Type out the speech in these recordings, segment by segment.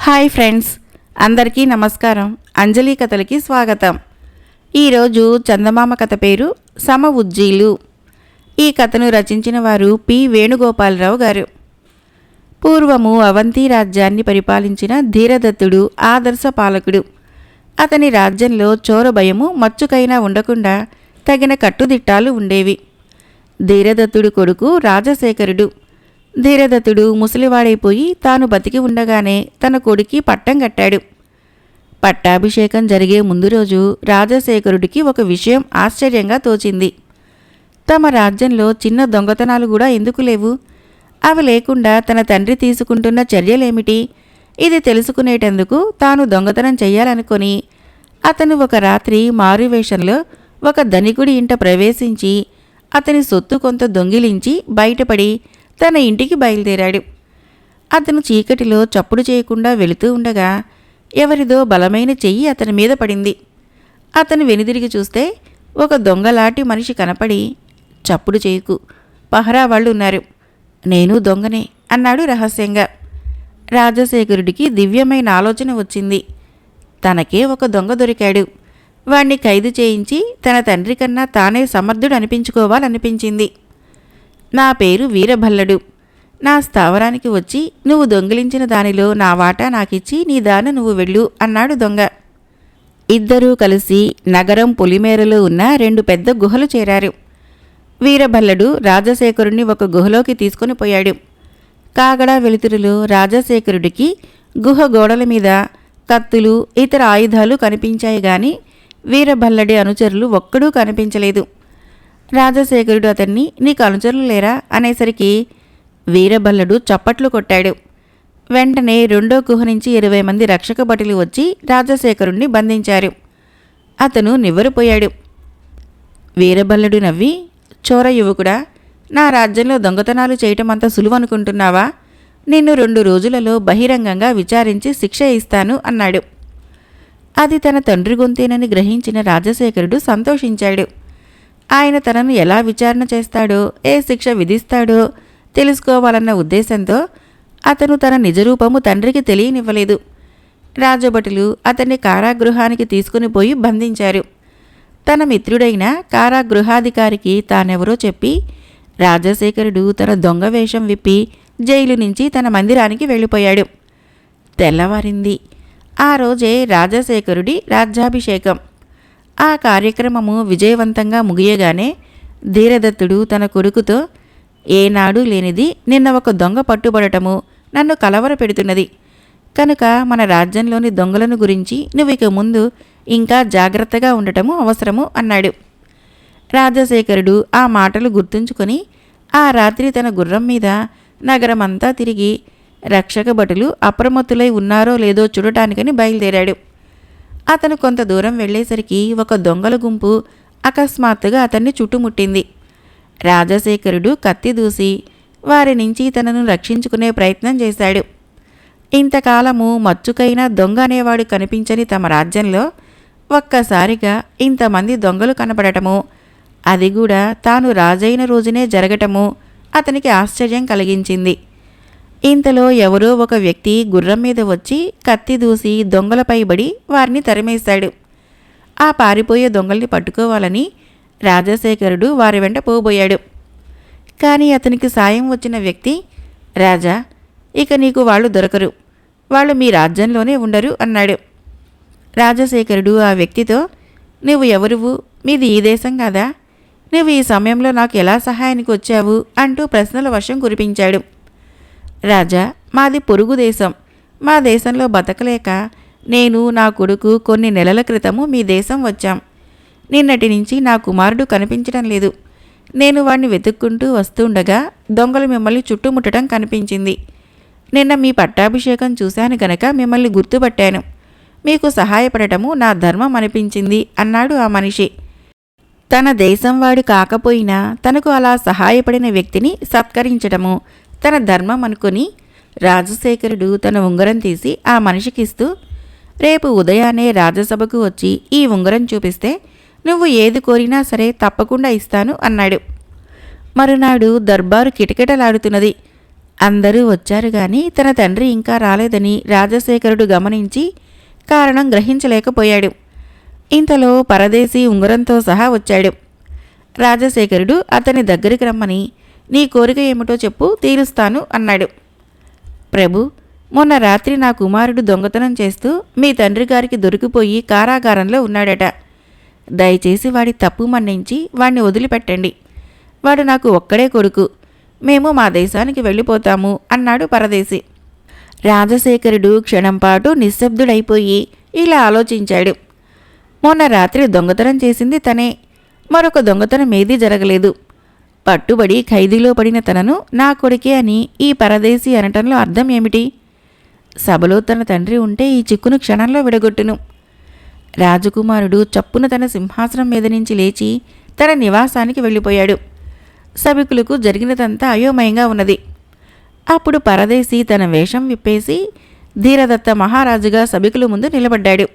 Hi friends అందరికీ నమస్కారం. అంజలి కథలకి స్వాగతం. ఈరోజు చందమామ కథ పేరు సమ ఉజ్జీలు ఈ కథను రచించిన వారు పి. వేణుగోపాలరావు గారు. పూర్వము అవంతి రాజ్యాన్ని పరిపాలించిన ధీరదత్తుడు ఆదర్శ పాలకుడు. అతని రాజ్యంలో చోరభయము మచ్చుకైనా ఉండకుండా తగిన కట్టుదిట్టాలు ఉండేవి. ధీరదత్తుడు కొడుకు రాజశేఖరుడు. ధీరదత్తుడు ముసలివాడైపోయి తాను బతికి ఉండగానే తన కొడుకి పట్టం కట్టాడు. పట్టాభిషేకం జరిగే ముందు రోజు రాజశేఖరుడికి ఒక విషయం ఆశ్చర్యంగా తోచింది. తమ రాజ్యంలో చిన్న దొంగతనాలు కూడా ఎందుకు లేవు? అవి లేకుండా తన తండ్రి తీసుకుంటున్న చర్యలేమిటి? ఇది తెలుసుకునేటందుకు తాను దొంగతనం చేయాలనుకొని అతను ఒక రాత్రి మారువేషంలో ఒక ధనికుడి ఇంట ప్రవేశించి అతని సొత్తు కొంత దొంగిలించి బయటపడి తన ఇంటికి బయలుదేరాడు. అతను చీకటిలో చప్పుడు చేయకుండా వెళుతూ ఉండగా ఎవరిదో బలమైన చెయ్యి అతని మీద పడింది. అతను వెనుదిరిగి చూస్తే ఒక దొంగలాటి మనిషి కనపడి చప్పుడు చేయకు పహరా వాళ్ళు ఉన్నారు నేను దొంగనే అన్నాడు రహస్యంగా. రాజశేఖరుడికి దివ్యమైన ఆలోచన వచ్చింది. తనకే ఒక దొంగ దొరికాడు. వాణ్ణి ఖైదు చేయించి తన తండ్రి కన్నా తానే సమర్థుడు అనిపించుకోవాలనిపించింది నా పేరు వీరభల్లడు. నా స్థావరానికి వచ్చి నువ్వు దొంగిలించిన దానిలో నా వాటా నాకిచ్చి నీ దాన నువ్వు వెళ్ళు అన్నాడు దొంగ. ఇద్దరూ కలిసి నగరం పొలిమేరలో ఉన్న రెండు పెద్ద గుహలు చేరారు. వీరభల్లడు రాజశేఖరుణ్ణి ఒక గుహలోకి తీసుకొని పోయాడు. కాగడా వెలుతురులో రాజశేఖరుడికి గుహ గోడల మీద కత్తులు ఇతర ఆయుధాలు కనిపించాయి గాని వీరభల్లడి అనుచరులు ఒక్కడూ కనిపించలేదు. రాజశేఖరుడు అతన్ని నీకు అనుచరులు లేరా? అనేసరికి వీరబల్లుడు చప్పట్లు కొట్టాడు. వెంటనే రెండో గుహ నుంచి ఇరవై మంది రక్షక భటులు వచ్చి రాజశేఖరుణ్ణి బంధించారు. అతను నివ్వరిపోయాడు. వీరబల్లుడు నవ్వి చోర యువకుడా నా రాజ్యంలో దొంగతనాలు చేయటం అంత సులువనుకుంటున్నావా? నిన్ను రెండు రోజులలో బహిరంగంగా విచారించి శిక్ష ఇస్తాను అన్నాడు. అది తన తండ్రి గొంతేనని గ్రహించిన రాజశేఖరుడు సంతోషించాడు. ఆయన తనను ఎలా విచారణ చేస్తాడో ఏ శిక్ష విధిస్తాడో తెలుసుకోవాలన్న ఉద్దేశంతో అతను తన నిజరూపము తండ్రికి తెలియనివ్వలేదు. రాజభటులు అతన్ని కారాగృహానికి తీసుకుని పోయి బంధించారు. తన మిత్రుడైన కారాగృహాధికారికి తానెవరో చెప్పి రాజశేఖరుడు తన దొంగ వేషం విప్పి జైలు నుంచి తన మందిరానికి వెళ్ళిపోయాడు. తెల్లవారింది. ఆ రోజే రాజశేఖరుడి రాజ్యాభిషేకం. ఆ కార్యక్రమము విజయవంతంగా ముగియగానే ధీరదత్తుడు తన కొడుకుతో ఏనాడు లేనిది నిన్న ఒక దొంగ పట్టుబడటము నన్ను కలవర పెడుతున్నది కనుక మన రాజ్యంలోని దొంగలను గురించి నువ్వు ఇక ముందు ఇంకా జాగ్రత్తగా ఉండటము అవసరము అన్నాడు. రాజశేఖరుడు ఆ మాటలు గుర్తుంచుకొని ఆ రాత్రి తన గుర్రం మీద నగరమంతా తిరిగి రక్షక భటులు అప్రమత్తులై ఉన్నారో లేదో చూడటానికని బయలుదేరాడు. అతను కొంత దూరం వెళ్ళేసరికి ఒక దొంగల గుంపు అకస్మాత్తుగా అతన్ని చుట్టుముట్టింది. రాజశేఖరుడు కత్తి దూసి వారి నుంచి తనను రక్షించుకునే ప్రయత్నం చేశాడు. ఇంతకాలము మచ్చుకైన దొంగ అనేవాడు కనిపించని తమ రాజ్యంలో ఒక్కసారిగా ఇంతమంది దొంగలు కనపడటము అది కూడా తాను రాజైన రోజునే జరగటము అతనికి ఆశ్చర్యం కలిగించింది. ఇంతలో ఎవరో ఒక వ్యక్తి గుర్రం మీద వచ్చి కత్తి దూసి దొంగలపై బడి వారిని తరిమేశాడు. ఆ పారిపోయే దొంగల్ని పట్టుకోవాలని రాజశేఖరుడు వారి వెంట పోబోయాడు. కానీ అతనికి సాయం వచ్చిన వ్యక్తి రాజా ఇక నీకు వాళ్ళు దొరకరు. వాళ్ళు మీ రాజ్యంలోనే ఉండరు అన్నాడు. రాజశేఖరుడు ఆ వ్యక్తితో నువ్వు ఎవరువు? మీది ఈ దేశం కాదా? నువ్వు ఈ సమయంలో నాకు ఎలా సహాయానికి వచ్చావు? అంటూ ప్రశ్నల వర్షం కురిపించాడు. రాజా మాది పొరుగు దేశం. మా దేశంలో బతకలేక నేను నా కొడుకు కొన్ని నెలల క్రితము మీ దేశం వచ్చాం. నిన్నటి నుంచి నా కుమారుడు కనిపించడం లేదు. నేను వాడిని వెతుక్కుంటూ వస్తుండగా దొంగలు మిమ్మల్ని చుట్టుముట్టడం కనిపించింది. నిన్న మీ పట్టాభిషేకం చూశాను గనక మిమ్మల్ని గుర్తుపట్టాను. మీకు సహాయపడటము నా ధర్మం అనిపించింది అన్నాడు ఆ మనిషి. తన దేశం వాడు కాకపోయినా తనకు అలా సహాయపడిన వ్యక్తిని సత్కరించడము తన ధర్మం అనుకుని రాజశేఖరుడు తన ఉంగరం తీసి ఆ మనిషికిస్తూ రేపు ఉదయాన్నే రాజసభకు వచ్చి ఈ ఉంగరం చూపిస్తే నువ్వు ఏది కోరినా సరే తప్పకుండా ఇస్తాను అన్నాడు. మరునాడు దర్బారు కిటకిటలాడుతున్నది. అందరూ వచ్చారు గాని తన తండ్రి ఇంకా రాలేదని రాజశేఖరుడు గమనించి కారణం గ్రహించలేకపోయాడు. ఇంతలో పరదేశీ ఉంగరంతో సహా వచ్చాడు. రాజశేఖరుడు అతని దగ్గరికి రమ్మని నీ కోరిక ఏమిటో చెప్పు తీరుస్తాను అన్నాడు. ప్రభు మొన్న రాత్రి నా కుమారుడు దొంగతనం చేస్తూ మీ తండ్రి గారికి దొరికిపోయి కారాగారంలో ఉన్నాడట. దయచేసి వాడి తప్పు మన్నించి వాడిని వదిలిపెట్టండి. వాడు నాకు ఒక్కడే కొడుకు. మేము మా దేశానికి వెళ్ళిపోతాము అన్నాడు పరదేశి. రాజశేఖరుడు క్షణంపాటు నిశ్శబ్దుడైపోయి ఇలా ఆలోచించాడు. మొన్న రాత్రి దొంగతనం చేసింది తనే. మరొక దొంగతనం ఏదీ జరగలేదు. పట్టుబడి ఖైదీలో పడిన తనను నా కొడుకే అని ఈ పరదేశీ అనటంలో అర్థం ఏమిటి? సభలో తన తండ్రి ఉంటే ఈ చిక్కును క్షణంలో విడగొట్టును. రాజకుమారుడు చప్పున తన సింహాసనం మీద నుంచి లేచి తన నివాసానికి వెళ్ళిపోయాడు. సభికులకు జరిగినదంతా అయోమయంగా ఉన్నది. అప్పుడు పరదేశి తన వేషం విప్పేసి ధీరదత్త మహారాజుగా సభికుల ముందు నిలబడ్డాడు.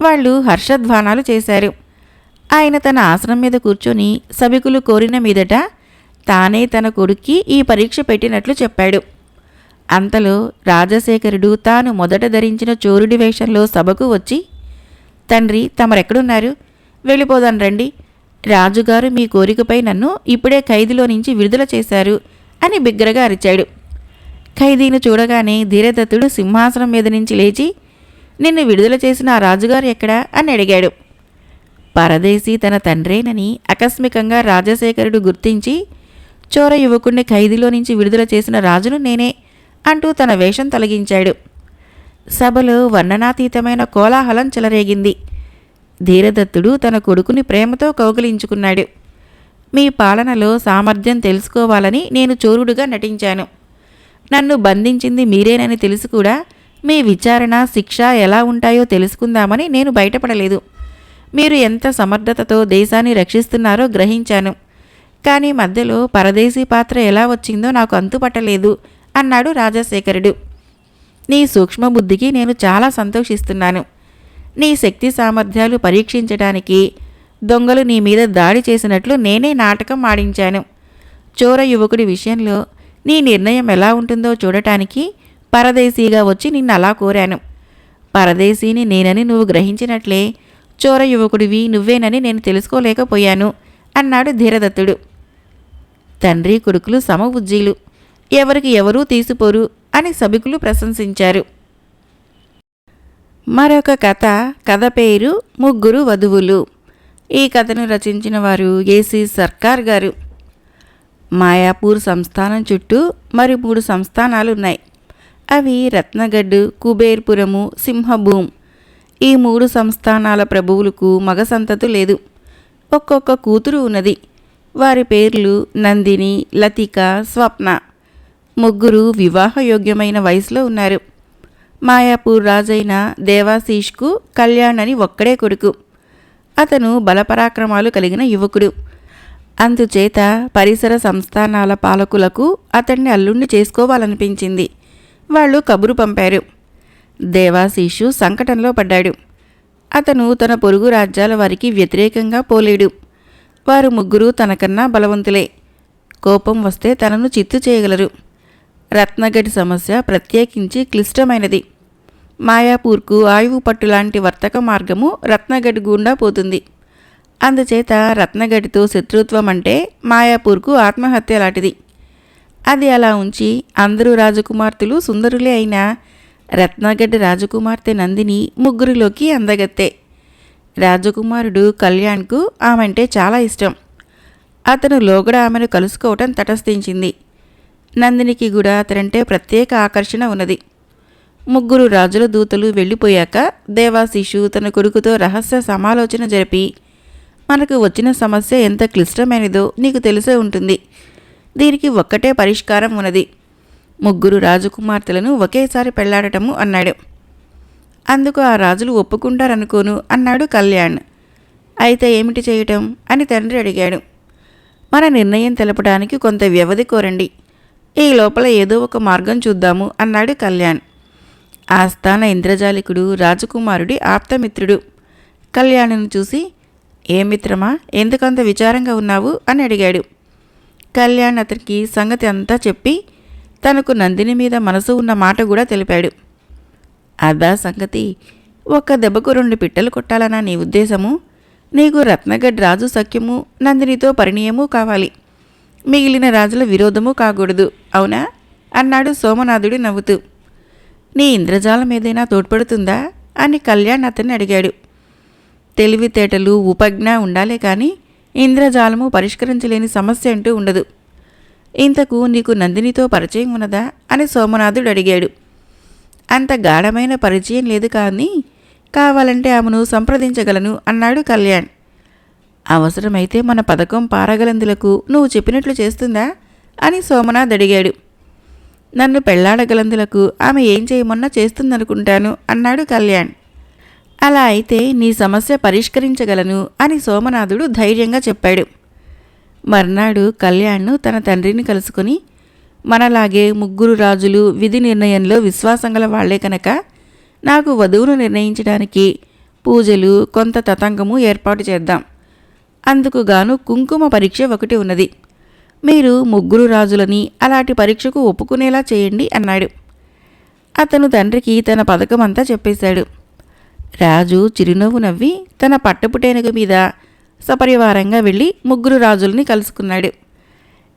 వాళ్ళు హర్షధ్వానాలు చేశారు. ఆయన తన ఆసనం మీద కూర్చొని సభికులు కోరిన మీదట తానే తన కొడుక్కి ఈ పరీక్ష పెట్టినట్లు చెప్పాడు. అంతలో రాజశేఖరుడు తాను మొదట ధరించిన చోరుడి వేషంలో సభకు వచ్చి తండ్రి తమరెక్కడున్నారు? వెళ్ళిపోదాను రండి. రాజుగారు మీ కోరికపై నన్ను ఇప్పుడే ఖైదీలో నుంచి విడుదల చేశారు అని బిగ్గరగా అరిచాడు. ఖైదీని చూడగానే ధీరదత్తుడు సింహాసనం మీద నుంచి లేచి నిన్ను విడుదల చేసిన ఆ రాజుగారు ఎక్కడా? అని అడిగాడు. పరదేశి తన తండ్రేనని ఆకస్మికంగా రాజశేఖరుడు గుర్తించి చోర యువకుణ్ణి ఖైదీలో నుంచి విడుదల చేసిన రాజును నేనే అంటూ తన వేషం తొలగించాడు. సభలో వర్ణనాతీతమైన కోలాహలం చెలరేగింది. ధీరదత్తుడు తన కొడుకుని ప్రేమతో కౌగిలించుకున్నాడు. మీ పాలనలో సామర్థ్యం తెలుసుకోవాలని నేను చోరుడుగా నటించాను. నన్ను బంధించింది మీరేనని తెలిసి కూడా మీ విచారణ శిక్ష ఎలా ఉంటాయో తెలుసుకుందామని నేను బయటపడలేదు. మీరు ఎంత సమర్థతతో దేశాన్ని రక్షిస్తున్నారో గ్రహించాను. కానీ మధ్యలో పరదేశీ పాత్ర ఎలా వచ్చిందో నాకు అంతుపట్టలేదు అన్నాడు రాజశేఖరుడు. నీ సూక్ష్మబుద్ధికి నేను చాలా సంతోషిస్తున్నాను. నీ శక్తి సామర్థ్యాలు పరీక్షించడానికి దొంగలు నీ మీద దాడి చేసినట్లు నేనే నాటకం ఆడించాను. చోర యువకుడి విషయంలో నీ నిర్ణయం ఎలా ఉంటుందో చూడటానికి పరదేశీగా వచ్చి నిన్ను అలా కోరాను. పరదేశీని నేనని నువ్వు గ్రహించినట్లే చోర యువకుడివి నువ్వేనని నేను తెలుసుకోలేకపోయాను అన్నాడు ధీరదత్తుడు. తండ్రి కొడుకులు సమబుజ్జీలు. ఎవరికి ఎవరూ తీసిపోరు అని సభికులు ప్రశంసించారు. మరొక కథ కథ పేరు ముగ్గురు వధువులు. ఈ కథను రచించిన వారు ఏసీ సర్కార్ గారు. మాయాపూర్ సంస్థానం చుట్టూ మరి మూడు సంస్థానాలు ఉన్నాయి అవి రత్నగడ్డు కుబేర్పురము సింహభూమ్. ఈ మూడు సంస్థానాల ప్రభువులకు మగ సంతతు లేదు. ఒక్కొక్క కూతురు ఉన్నది. వారి పేర్లు నందిని లతిక స్వప్న. ముగ్గురు వివాహయోగ్యమైన వయసులో ఉన్నారు. మాయాపూర్ రాజైన దేవాశీష్కు కళ్యాణ్ అని ఒక్కడే కొడుకు. అతను బలపరాక్రమాలు కలిగిన యువకుడు. అందుచేత పరిసర సంస్థానాల పాలకులకు అతన్ని అల్లుండి చేసుకోవాలనిపించింది. వాళ్ళు కబురు పంపారు. దేవాశీషు సంకటంలో పడ్డాడు. అతను తన పొరుగు రాజ్యాల వారికి వ్యతిరేకంగా పోలేడు. వారు ముగ్గురు తనకన్నా బలవంతులే. కోపం వస్తే తనను చిత్తు చేయగలరు. రత్నగడి సమస్య ప్రత్యేకించి క్లిష్టమైనది. మాయాపూర్కు ఆయువు పట్టు లాంటి వర్తక మార్గము రత్నగడి గుండా పోతుంది. అందుచేత రత్నగడితో శత్రుత్వం అంటే మాయాపూర్కు ఆత్మహత్య లాంటిది. అది అలా ఉంచి అందరూ రాజకుమార్తెలు సుందరులే అయినా రత్నగడ్డ రాజకుమార్తె నందిని ముగ్గురిలోకి అందగత్తే. రాజకుమారుడు కళ్యాణ్కు ఆమెంటే చాలా ఇష్టం. అతను లోగడ ఆమెను కలుసుకోవటం తటస్థించింది. నందినికి కూడా అతనంటే ప్రత్యేక ఆకర్షణ ఉన్నది. ముగ్గురు రాజుల దూతలు వెళ్ళిపోయాక దేవాశిషు తన కొడుకుతో రహస్య సమాలోచన జరిపి మనకు వచ్చిన సమస్య ఎంత క్లిష్టమైనదో నీకు తెలిసే ఉంటుంది. దీనికి ఒక్కటే పరిష్కారం ఉన్నది. ముగ్గురు రాజకుమార్తెలను ఒకేసారి పెళ్ళాడటము అన్నాడు. అందుకు ఆ రాజులు ఒప్పుకుంటారనుకోను అన్నాడు కళ్యాణ్. అయితే ఏమిటి చేయటం? అని తండ్రి అడిగాడు. మన నిర్ణయం తెలపడానికి కొంత వ్యవధి కోరండి. ఈ లోపల ఏదో ఒక మార్గం చూద్దాము అన్నాడు కళ్యాణ్. ఆస్థాన ఇంద్రజాలికుడు రాజకుమారుడి ఆప్తమిత్రుడు. కళ్యాణ్ను చూసి ఏ మిత్రమా ఎందుకంత విచారంగా ఉన్నావు? అని అడిగాడు. కళ్యాణ్ అతనికి సంగతి అంతా చెప్పి తనకు నందిని మీద మనసు ఉన్న మాట కూడా తెలిపాడు. అదా సంగతి ఒక్క దెబ్బకు రెండు పిట్టలు కొట్టాలన్న నీ ఉద్దేశము? నీకు రత్నగఢ్ రాజు సఖ్యము నందినితో పరిణయము కావాలి. మిగిలిన రాజుల విరోధము కాకూడదు అవునా? అన్నాడు సోమనాథుడు నవ్వుతూ. నీ ఇంద్రజాలం ఏదైనా తోడ్పడుతుందా? అని కళ్యాణ్ అతన్ని అడిగాడు. తెలివితేటలు ఉపజ్ఞ ఉండాలే కానీ ఇంద్రజాలము పరిష్కరించలేని సమస్య అంటూ ఉండదు. ఇంతకు నీకు నందినితో పరిచయం ఉన్నదా? అని సోమనాథుడు అడిగాడు. అంత గాఢమైన పరిచయం లేదు కానీ కావాలంటే ఆమెను సంప్రదించగలను అన్నాడు కళ్యాణ్. అవసరమైతే మన పథకం పారగలందులకు నువ్వు చెప్పినట్లు చేస్తుందా? అని సోమనాథ్ అడిగాడు. నన్ను పెళ్ళాడగలందులకు ఆమె ఏం చేయమన్నా చేస్తుందనుకుంటాను అన్నాడు కళ్యాణ్. అలా అయితే నీ సమస్య పరిష్కరించగలను అని సోమనాథుడు ధైర్యంగా చెప్పాడు. మర్నాడు కళ్యాణ్ను తన తండ్రిని కలుసుకుని మనలాగే ముగ్గురు రాజులు విధి నిర్ణయంలో విశ్వాసం గల వాళ్ళే కనుక నాకు వధువును నిర్ణయించడానికి పూజలు కొంత తతంగము ఏర్పాటు చేద్దాం. అందుకు గాను కుంకుమ పరీక్ష ఒకటి ఉన్నది. మీరు ముగ్గురు రాజులని అలాంటి పరీక్షకు ఒప్పుకునేలా చేయండి అన్నాడు. అతను తండ్రికి తన పథకమంతా చెప్పేశాడు. రాజు చిరునవ్వు నవ్వి తన పట్టపుటేనుక మీద సపరివారంగా వెళ్ళి ముగ్గురు రాజుల్ని కలుసుకున్నాడు.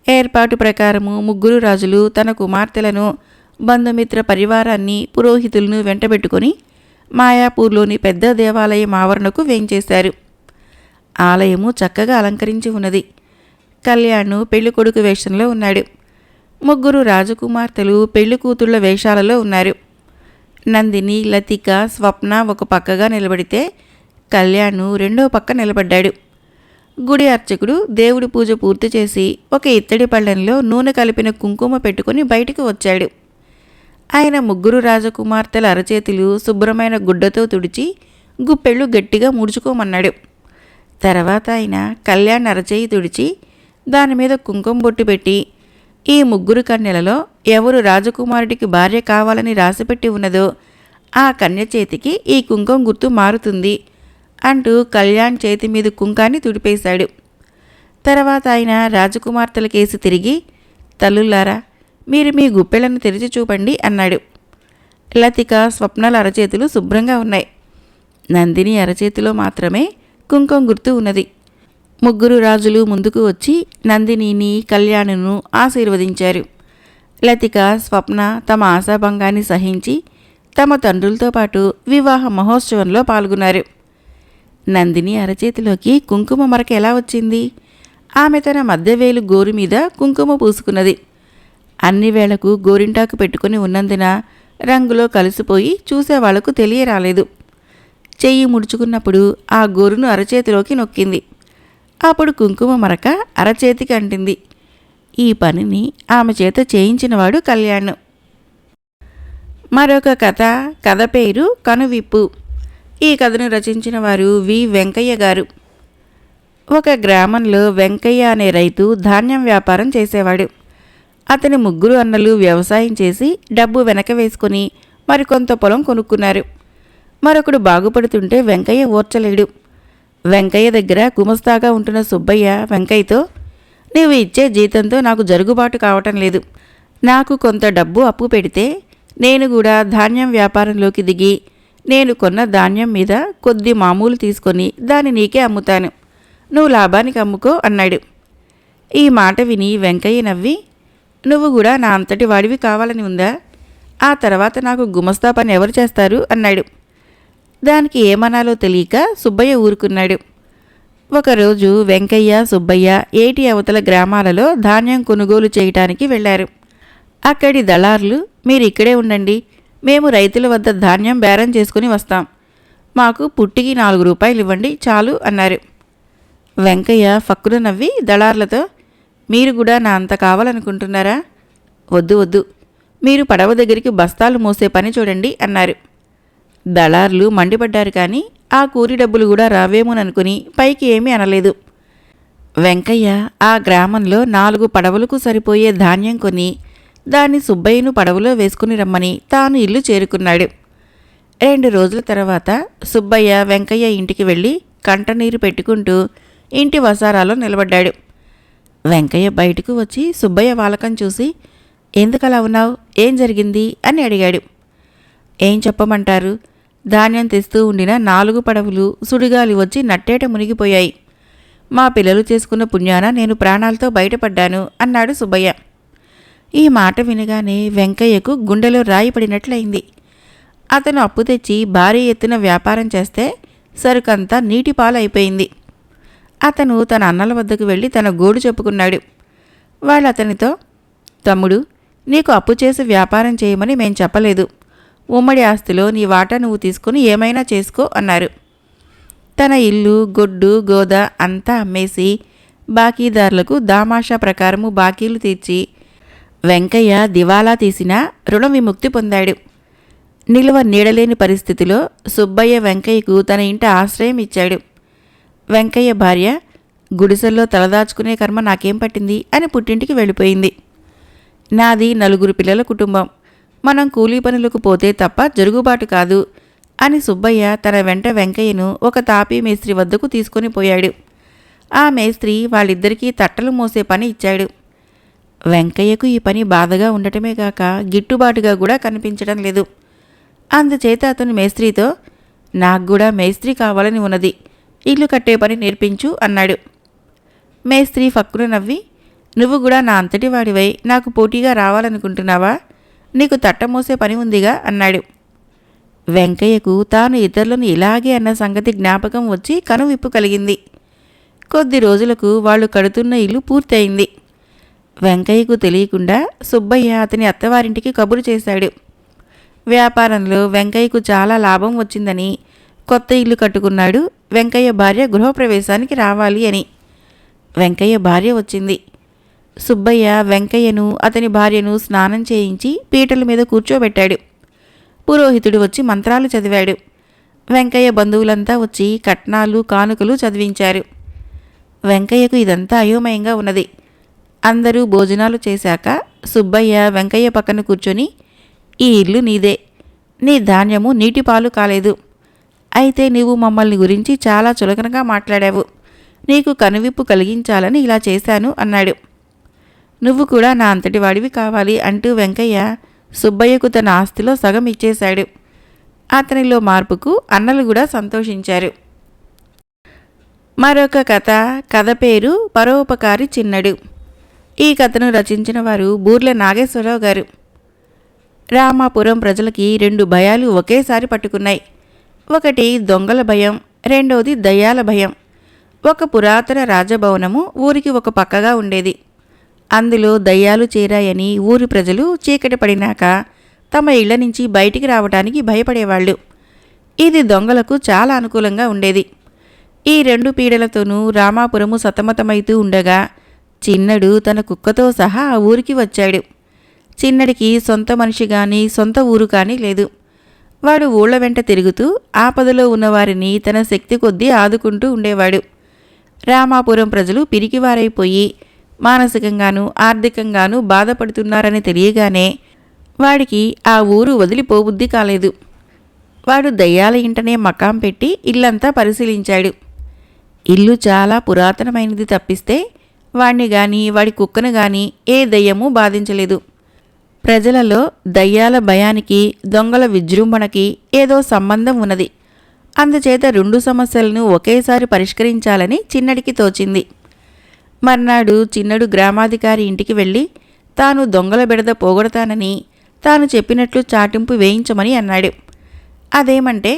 ఏర్పాటు ప్రకారము ముగ్గురు రాజులు తన కుమార్తెలను బంధుమిత్ర పరివారాన్ని పురోహితులను వెంటబెట్టుకొని మాయాపూర్లోని పెద్ద దేవాలయం ఆవరణకు వేంచేశారు. ఆలయము చక్కగా అలంకరించి ఉన్నది. కళ్యాణ్ పెళ్ళికొడుకు వేషంలో ఉన్నాడు. ముగ్గురు రాజకుమార్తెలు పెళ్ళికూతుళ్ళ వేషాలలో ఉన్నారు. నందిని లతిక స్వప్న ఒక పక్కగా నిలబడితే కళ్యాణ్ రెండో పక్క నిలబడ్డాడు. గుడి అర్చకుడు దేవుడి పూజ పూర్తి చేసి ఒక ఇత్తడి పళ్ళెంలో నూనె కలిపిన కుంకుమ పెట్టుకుని బయటికి వచ్చాడు. ఆయన ముగ్గురు రాజకుమార్తెల అరచేతులు శుభ్రమైన గుడ్డతో తుడిచి గుప్పెళ్ళు గట్టిగా ముడుచుకోమన్నాడు. తర్వాత ఆయన కళ్యాణ్ అరచేయి తుడిచి దాని మీద కుంకుమ బొట్టు పెట్టి ఈ ముగ్గురు కన్యలలో ఎవరు రాజకుమారుడికి భార్య కావాలని రాసిపెట్టి ఉన్నదో ఆ కన్య చేతికి ఈ కుంకుమ గుర్తు మారుతుంది. అంటూ కళ్యాణ్ చేతి మీద కుంకాన్ని తుడిపేశాడు. తర్వాత ఆయన రాజకుమార్తెల కేసి తిరిగి తల్లులారా మీరు మీ గుప్పెలను తెరిచి చూపండి అన్నాడు. లతిక స్వప్నాల అరచేతులు శుభ్రంగా ఉన్నాయి. నందిని అరచేతిలో మాత్రమే కుంకుమ గుర్తు ఉన్నది. ముగ్గురు రాజులు ముందుకు వచ్చి నందినిని కళ్యాణును ఆశీర్వదించారు. లతిక స్వప్న తమ ఆశాభంగాన్ని సహించి తమ తండ్రులతో పాటు వివాహ మహోత్సవంలో పాల్గొన్నారు. నందిని అరచేతిలోకి కుంకుమ మరక ఎలా వచ్చింది? ఆమె తన మధ్యవేలు గోరు మీద కుంకుమ పూసుకున్నది. అన్ని వేళకు గోరింటాకు పెట్టుకుని ఉన్నందున రంగులో కలిసిపోయి చూసేవాళ్ళకు తెలియరాలేదు. చెయ్యి ముడుచుకున్నప్పుడు ఆ గోరును అరచేతిలోకి నొక్కింది. అప్పుడు కుంకుమ మరక అరచేతికి అంటింది. ఈ పనిని ఆమె చేత చేయించినవాడు కళ్యాణ్. మరొక కథ కథ పేరు కనువిప్పు. ఈ కథను రచించిన వారు వి వెంకయ్య గారు. ఒక గ్రామంలో వెంకయ్య అనే రైతు ధాన్యం వ్యాపారం చేసేవాడు. అతని ముగ్గురు అన్నలు వ్యవసాయం చేసి డబ్బు వెనక వేసుకుని మరికొంత పొలం కొనుక్కున్నారు. మరొకడు బాగుపడుతుంటే వెంకయ్య ఓర్చలేడు. వెంకయ్య దగ్గర గుమస్తాగా ఉంటున్న సుబ్బయ్య వెంకయ్యతో నీవు ఇచ్చే జీతంతో నాకు జరుగుబాటు కావటం లేదు. నాకు కొంత డబ్బు అప్పు పెడితే నేను కూడా ధాన్యం వ్యాపారంలోకి దిగి నేను కొన్న ధాన్యం మీద కొద్ది మామూలు తీసుకొని దాన్ని నీకే అమ్ముతాను. నువ్వు లాభానికి అమ్ముకో అన్నాడు. ఈ మాట విని వెంకయ్య నవ్వి నువ్వు కూడా నా అంతటి వాడివి కావాలని ఉందా? ఆ తర్వాత నాకు గుమస్తా పని ఎవరు చేస్తారు? అన్నాడు. దానికి ఏమనాలో తెలియక సుబ్బయ్య ఊరుకున్నాడు. ఒకరోజు వెంకయ్య సుబ్బయ్య ఏటి అవతల గ్రామాలలో ధాన్యం కొనుగోలు చేయటానికి వెళ్ళారు అక్కడి దళారులు మీరు ఇక్కడే ఉండండి మేము రైతుల వద్ద ధాన్యం బేరం చేసుకుని వస్తాం. మాకు పుట్టికి నాలుగు రూపాయలు ఇవ్వండి చాలు అన్నారు. వెంకయ్య ఫక్కున నవ్వి దళార్లతో మీరు కూడా నా అంత కావాలనుకుంటున్నారా? వద్దు వద్దు. మీరు పడవ దగ్గరికి బస్తాలు మోసే పని చూడండి అన్నారు. దళార్లు మండిపడ్డారు కానీ ఆ కూరి డబ్బులు కూడా రావేమోననుకుని పైకి ఏమీ అనలేదు. వెంకయ్య ఆ గ్రామంలో నాలుగు పడవలకు సరిపోయే ధాన్యం కొని దాన్ని సుబ్బయ్యను పడవలో వేసుకుని రమ్మని తాను ఇల్లు చేరుకున్నాడు. రెండు రోజుల తర్వాత సుబ్బయ్య వెంకయ్య ఇంటికి వెళ్ళి కంటనీరు పెట్టుకుంటూ ఇంటి వసారాలో నిలబడ్డాడు. వెంకయ్య బయటకు వచ్చి సుబ్బయ్య వాలకం చూసి ఎందుకలా ఉన్నావు? ఏం జరిగింది? అని అడిగాడు. ఏం చెప్పమంటారు? ధాన్యం తెస్తూ ఉండిన నాలుగు పడవలు సుడిగాలి వచ్చి నట్టేట మునిగిపోయాయి. మా పిల్లలు చేసుకున్న పుణ్యాన నేను ప్రాణాలతో బయటపడ్డాను అన్నాడు సుబ్బయ్య. ఈ మాట వినగానే వెంకయ్యకు గుండెలో రాయి పడినట్లయింది. అతను అప్పు తెచ్చి భారీ ఎత్తున వ్యాపారం చేస్తే సరుకంతా నీటి పాలైపోయింది. అతను తన అన్నల వద్దకు వెళ్ళి తన గోడు చెప్పుకున్నాడు. వాళ్ళు అతనితో తమ్ముడు నీకు అప్పు చేసి వ్యాపారం చేయమని మేం చెప్పలేదు. ఉమ్మడి ఆస్తిలో నీ వాటా నువ్వు తీసుకుని ఏమైనా చేసుకో అన్నారు. తన ఇల్లు గొడ్డు గోద అంతా అమ్మేసి బాకీదారులకు దామాషా ప్రకారము బాకీలు తీర్చి వెంకయ్య దివాలా తీసిన రుణ విముక్తి పొందాడు. నిలువ నీడలేని పరిస్థితిలో సుబ్బయ్య వెంకయ్యకు తన ఇంట ఆశ్రయం ఇచ్చాడు. వెంకయ్య భార్య గుడిసెల్లో తలదాచుకునే కర్మ నాకేం పట్టింది అని పుట్టింటికి వెళ్ళిపోయింది. నాది నలుగురు పిల్లల కుటుంబం. మనం కూలీ పనులకు పోతే తప్ప జరుగుబాటు కాదు అని సుబ్బయ్య తన వెంట వెంకయ్యను ఒక తాపీ మేస్త్రి వద్దకు తీసుకొని పోయాడు. ఆ మేస్త్రి వాళ్ళిద్దరికీ తట్టలు మోసే పని ఇచ్చాడు. వెంకయ్యకు ఈ పని బాధగా ఉండటమే కాక గిట్టుబాటుగా కూడా కనిపించడం లేదు. అందుచేత అతను మేస్త్రితో నాకు కూడా మేస్త్రి కావాలని ఉన్నది. ఇల్లు కట్టే పని నేర్పించు అన్నాడు. మేస్త్రి ఫక్కున నవ్వి నువ్వు కూడా నా అంతటి వాడివై నాకు పోటీగా రావాలనుకుంటున్నావా? నీకు తట్టమోసే పని ఉందిగా అన్నాడు. వెంకయ్యకు తాను ఇతరులను ఇలాగే అన్న సంగతి జ్ఞాపకం వచ్చి కనువిప్పు కలిగింది. కొద్ది రోజులకు వాళ్ళు కడుతున్న ఇల్లు పూర్తయింది. వెంకయ్యకు తెలియకుండా సుబ్బయ్య అతని అత్తవారింటికి కబురు చేశాడు. వ్యాపారంలో వెంకయ్యకు చాలా లాభం వచ్చిందని కొత్త ఇల్లు కట్టుకున్నాడు వెంకయ్య భార్య గృహప్రవేశానికి రావాలి అని. వెంకయ్య భార్య వచ్చింది. సుబ్బయ్య వెంకయ్యను అతని భార్యను స్నానం చేయించి పీటల మీద కూర్చోబెట్టాడు. పురోహితుడు వచ్చి మంత్రాలు చదివాడు. వెంకయ్య బంధువులంతా వచ్చి కట్నాలు కానుకలు చదివించారు. వెంకయ్యకు ఇదంతా అయోమయంగా ఉన్నది. అందరూ భోజనాలు చేశాక సుబ్బయ్య వెంకయ్య పక్కన కూర్చొని ఈ ఇల్లు నీదే. నీ ధాన్యము నీటి పాలు కాలేదు. అయితే నీవు మమ్మల్ని గురించి చాలా చులకనగా మాట్లాడావు. నీకు కనువిప్పు కలిగించాలని ఇలా చేశాను అన్నాడు. నువ్వు కూడా నా అంతటి వాడివి కావాలి అంటూ వెంకయ్య సుబ్బయ్యకు తన ఆస్తిలో సగం ఇచ్చేశాడు. అతనిలో మార్పుకు అన్నలు కూడా సంతోషించారు. మరొక కథ కథ పేరు పరోపకారి చిన్నడు. ఈ కథను రచించిన వారు బూర్ల నాగేశ్వరరావు గారు. రామాపురం ప్రజలకి రెండు భయాలు ఒకేసారి పట్టుకున్నాయి. ఒకటి దొంగల భయం రెండవది దయ్యాల భయం. ఒక పురాతన రాజభవనము ఊరికి ఒక పక్కగా ఉండేది. అందులో దయ్యాలు చేరాయని ఊరి ప్రజలు చీకటి పడినాక తమ ఇళ్ళ నుంచి బయటికి రావటానికి భయపడేవాళ్ళు. ఇది దొంగలకు చాలా అనుకూలంగా ఉండేది. ఈ రెండు పీడలతోనూ రామాపురము సతమతమైతూ ఉండగా చిన్నడు తన కుక్కతో సహా ఆ ఊరికి వచ్చాడు. చిన్నడికి సొంత మనిషి కానీ సొంత ఊరు కానీ లేదు. వాడు ఊళ్ళ వెంట తిరుగుతూ ఆపదలో ఉన్నవారిని తన శక్తి కొద్దీ ఆదుకుంటూ ఉండేవాడు. రామాపురం ప్రజలు పిరికివారైపోయి మానసికంగానూ ఆర్థికంగాను బాధపడుతున్నారని తెలియగానే వాడికి ఆ ఊరు వదిలిపోబుద్ధి కాలేదు. వాడు దయ్యాల ఇంటనే మకాం పెట్టి ఇల్లంతా పరిశీలించాడు. ఇల్లు చాలా పురాతనమైనది తప్పిస్తే వాణ్ణి గాని వాడి కుక్కను గాని ఏ దయ్యమూ బాధించలేదు. ప్రజలలో దయ్యాల భయానికి దొంగల విజృంభణకి ఏదో సంబంధం ఉన్నది. అందుచేత రెండు సమస్యలను ఒకేసారి పరిష్కరించాలని చిన్నడికి తోచింది. మర్నాడు చిన్నడు గ్రామాధికారి ఇంటికి వెళ్ళి తాను దొంగల బిడద పోగొడతానని తాను చెప్పినట్లు చాటింపు వేయించమని అన్నాడు. అదేమంటే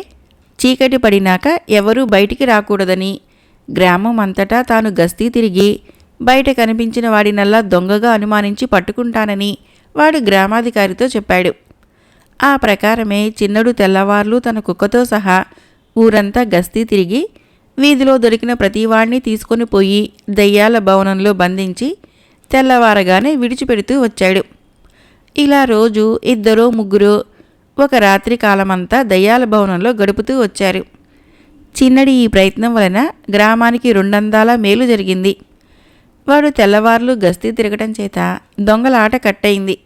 చీకటి పడినాక ఎవరూ బయటికి రాకూడదని గ్రామం అంతటా తాను గస్తీ తిరిగి బయట కనిపించిన వాడినల్లా దొంగగా అనుమానించి పట్టుకుంటానని వాడు గ్రామాధికారితో చెప్పాడు. ఆ ప్రకారమే చిన్నడు తెల్లవార్లు తన కుక్కతో సహా ఊరంతా గస్తీ తిరిగి వీధిలో దొరికిన ప్రతివాణ్ణి తీసుకొని పోయి దయ్యాల భవనంలో బంధించి తెల్లవారగానే విడిచిపెడుతూ వచ్చాడు. ఇలా రోజు ఇద్దరో ముగ్గురు ఒక రాత్రి కాలమంతా దయ్యాల భవనంలో గడుపుతూ వచ్చారు. చిన్నడి ఈ ప్రయత్నం వలన గ్రామానికి రెండందాల మేలు జరిగింది. వాడు తెల్లవార్లు గస్తీ తిరగటం చేత దొంగలాట కట్టయింది.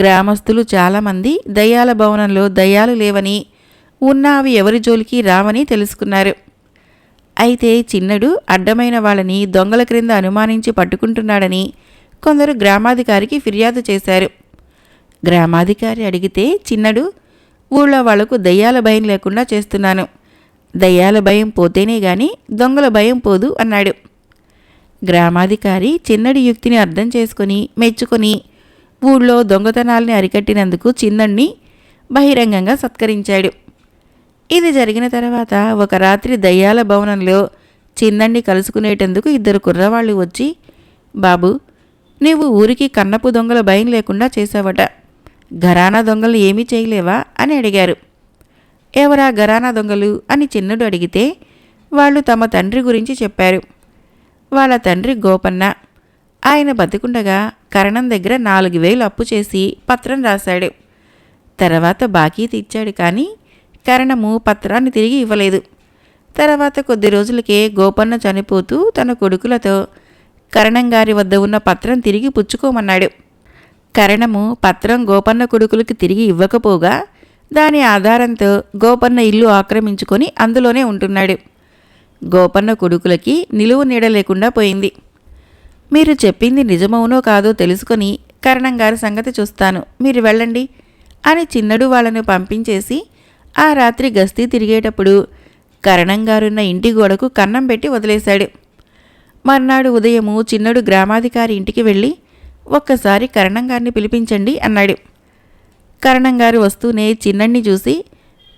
గ్రామస్తులు చాలామంది దయ్యాల భవనంలో దయ్యాలు లేవని ఉన్న అవి ఎవరి జోలికి రావని తెలుసుకున్నారు. అయితే చిన్నడు అడ్డమైన వాళ్ళని దొంగల క్రింద అనుమానించి పట్టుకుంటున్నాడని కొందరు గ్రామాధికారికి ఫిర్యాదు చేశారు. గ్రామాధికారి అడిగితే చిన్నడు ఊళ్ళో వాళ్ళకు దయ్యాల భయం లేకుండా చేస్తున్నాను. దయ్యాల భయం పోతేనే గాని దొంగల భయం పోదు అన్నాడు. గ్రామాధికారి చిన్నడి యుక్తిని అర్థం చేసుకుని మెచ్చుకొని ఊళ్ళో దొంగతనాల్ని అరికట్టినందుకు చిన్నడిని బహిరంగంగా సత్కరించాడు. ఇది జరిగిన తర్వాత ఒక రాత్రి దయ్యాల భవనంలో చిన్నండి కలుసుకునేటందుకు ఇద్దరు కుర్రవాళ్ళు వచ్చి బాబు నీవు ఊరికి కన్నపు దొంగల భయం లేకుండా చేశావట. ఘరానా దొంగలు ఏమీ చేయలేవా? అని అడిగారు. ఎవరా ఘరానా దొంగలు? అని చిన్నుడు అడిగితే వాళ్ళు తమ తండ్రి గురించి చెప్పారు. వాళ్ళ తండ్రి గోపన్న. ఆయన బతికుండగా కరణం దగ్గర నాలుగు వేలు అప్పు చేసి పత్రం రాశాడు. తర్వాత బాకీ తీర్చాడు కానీ కరణము పత్రాన్ని తిరిగి ఇవ్వలేదు. తర్వాత కొద్ది రోజులకే గోపన్న చనిపోతూ తన కొడుకులతో కరణం గారి వద్ద ఉన్న పత్రం తిరిగి పుచ్చుకోమన్నాడు. కరణము పత్రం గోపన్న కొడుకులకి తిరిగి ఇవ్వకపోగా దాని ఆధారంతో గోపన్న ఇల్లు ఆక్రమించుకొని అందులోనే ఉంటున్నాడు. గోపన్న కొడుకులకి నిలువు నీడ లేకుండా పోయింది. మీరు చెప్పింది నిజమవునో కాదో తెలుసుకొని కరణం గారి సంగతి చూస్తాను. మీరు వెళ్ళండి అని చిన్నడు వాళ్ళను పంపించేసి ఆ రాత్రి గస్తీ తిరిగేటప్పుడు కరణం గారున్న ఇంటి గోడకు కన్నం పెట్టి వదిలేశాడు. మర్నాడు ఉదయము చిన్నడు గ్రామాధికారి ఇంటికి వెళ్ళి ఒక్కసారి కరణం గారిని పిలిపించండి అన్నాడు. కరణం గారు వస్తూనే చిన్నడిని చూసి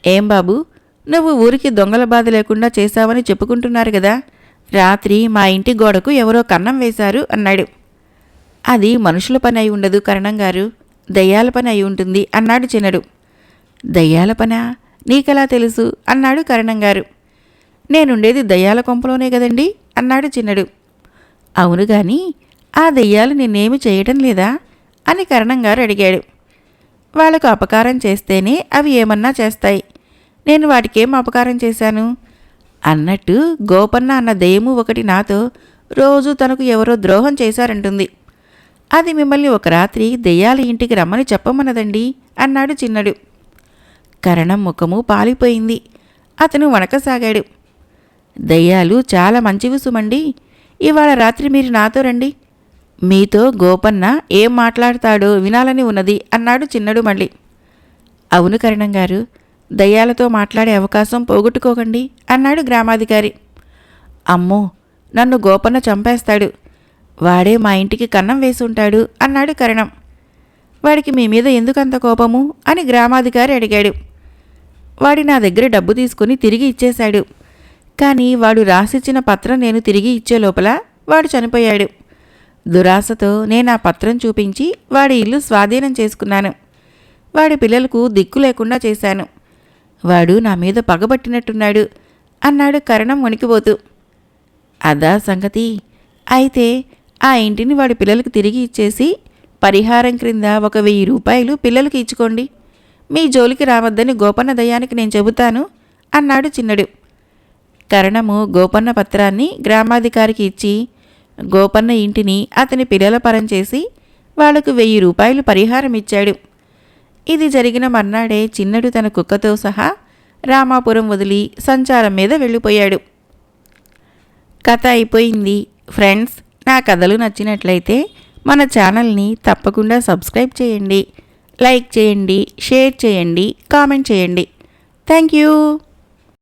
ఏం బాబు నువ్వు ఊరికి దొంగల బాధ లేకుండా చేశావని చెప్పుకుంటున్నారు కదా. రాత్రి మా ఇంటి గోడకు ఎవరో కన్నం వేశారు అన్నాడు. అది మనుషుల పని అయి ఉండదు కరణం గారు. దయ్యాల పని అయి ఉంటుంది అన్నాడు చిన్నడు. దయ్యాల పనా? నీకెలా తెలుసు? అన్నాడు కరణం గారు. నేనుండేది దయ్యాల కొంపలోనే కదండి అన్నాడు చిన్నడు. అవును గాని ఆ దయ్యాలు నిన్నేమి చేయటం లేదా? అని కరణం గారు అడిగాడు. వాళ్ళకు అపకారం చేస్తేనే అవి ఏమన్నా చేస్తాయి. నేను వాటికేం అపకారం చేశాను? అన్నట్టు గోపన్న అన్న దెయ్యము ఒకటి నాతో రోజు తనకు ఎవరో ద్రోహం చేశారంటుంది. అది మిమ్మల్ని ఒక రాత్రి దెయ్యాల ఇంటికి రమ్మని చెప్పమన్నదండి అన్నాడు చిన్నడు. కరణం ముఖము పాలిపోయింది. అతను వణకసాగాడు. దయ్యాలు చాలా మంచివి సుమండి. ఇవాళ రాత్రి మీరు నాతో రండి. మీతో గోపన్న ఏం మాట్లాడతాడో వినాలని ఉన్నది అన్నాడు చిన్నడు మళ్ళీ. అవును కరణం గారు దయ్యాలతో మాట్లాడే అవకాశం పోగొట్టుకోకండి అన్నాడు గ్రామాధికారి. అమ్మో నన్ను గోపన్న చంపేస్తాడు. వాడే మా ఇంటికి కన్నం వేసి ఉంటాడు అన్నాడు కరణం. వాడికి మీ మీద ఎందుకంత కోపము? అని గ్రామాధికారి అడిగాడు. వాడి నా దగ్గర డబ్బు తీసుకుని తిరిగి ఇచ్చేశాడు. కానీ వాడు రాసిచ్చిన పత్రం నేను తిరిగి ఇచ్చే లోపల వాడు చనిపోయాడు. దురాశతో నేను ఆ పత్రం చూపించి వాడి ఇల్లు స్వాధీనం చేసుకున్నాను. వాడి పిల్లలకు దిక్కు లేకుండా చేశాను. వాడు నా మీద పగబట్టినట్టున్నాడు అన్నాడు కరణం వణికిపోతూ. అదా సంగతి. అయితే ఆ ఇంటిని వాడి పిల్లలకు తిరిగి ఇచ్చేసి పరిహారం క్రింద ఒక వెయ్యి రూపాయలు పిల్లలకి ఇచ్చుకోండి. మీ జోలికి రావద్దని గోపన్న దయానికి నేను చెబుతాను అన్నాడు చిన్నడు. కరణము గోపన్న పత్రాన్ని గ్రామాధికారికి ఇచ్చి గోపన్న ఇంటిని అతని పిల్లల పరం చేసి వాళ్ళకు వెయ్యి రూపాయలు పరిహారం ఇచ్చాడు ఇది జరిగిన మర్నాడే చిన్నడు తన కుక్కతో సహా రామాపురం వదిలి సంచారం మీద వెళ్ళిపోయాడు. కథ అయిపోయింది. ఫ్రెండ్స్ నా కథలు నచ్చినట్లయితే మన ఛానల్ని తప్పకుండా సబ్స్క్రైబ్ చేయండి. లైక్ చేయండి షేర్ చేయండి కామెంట్ చేయండి. Thank you.